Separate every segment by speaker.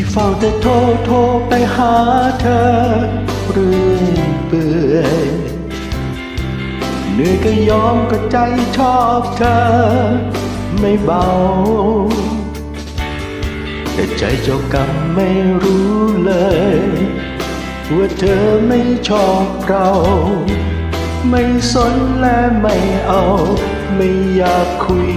Speaker 1: ที่เฝ้าแต่โทรโทรไปหาเธอเรื่อยเปื่อยเหนื่อยก็ยอมก็ใจชอบเธอ ไม่เบา แต่ใจเจ้ากรรมไม่รู้เลย ว่าเธอไม่ชอบเรา ไม่สนและไม่เอา ไม่อยากคุย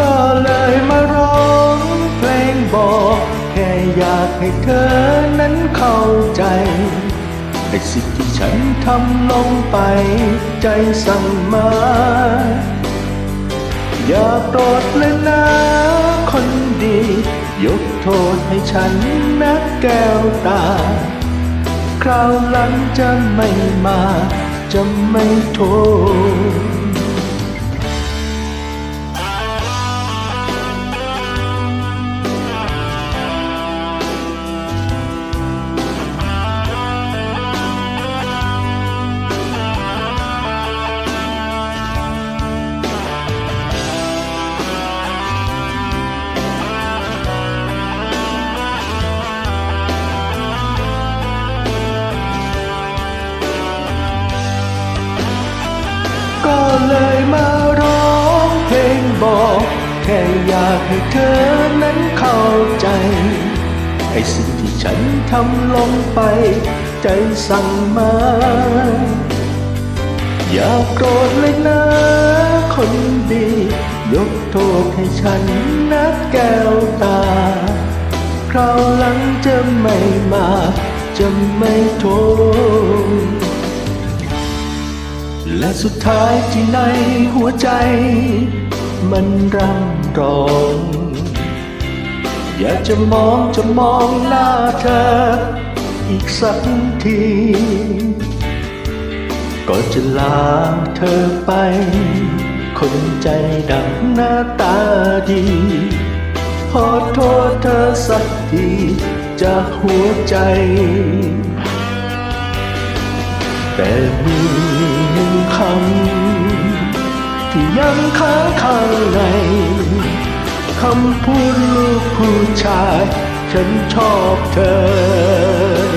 Speaker 1: ก็เลยมาร้องากให้เธอนั้นเข้าใจในสิ่งที่ฉันทำลงไปใจสั่งมา อย่าโปรดเลยนะคนดี ยกโทษให้ฉันนะแก้วตา คราวหลังจะไม่มา จะไม่โทษ ก็เลยมาร้องเพลงบอก แค่อยากให้เธอนั้นเข้าใจ ไอ้สิ่งที่ฉันทำลงไป ใจสั่งมา อย่าโกรธเลยนะคนดี ยกโทษให้ฉันนะแก้วตา คราวหลังจะไม่มา จะไม่โทษ และสุดท้ายที่ในหัวใจ มันร่ำร้อง อยากจะมองจะมองหน้าเธอ อีกสักที ก็จะลาเธอไป คนใจดำหน้าตาดี ขอโทษเธอสักทีจากหัวใจ แต่มีหนึ่งคำที่ยังค้างข้างในคำพูดลูกผู้ชาย ฉันชอบเธอ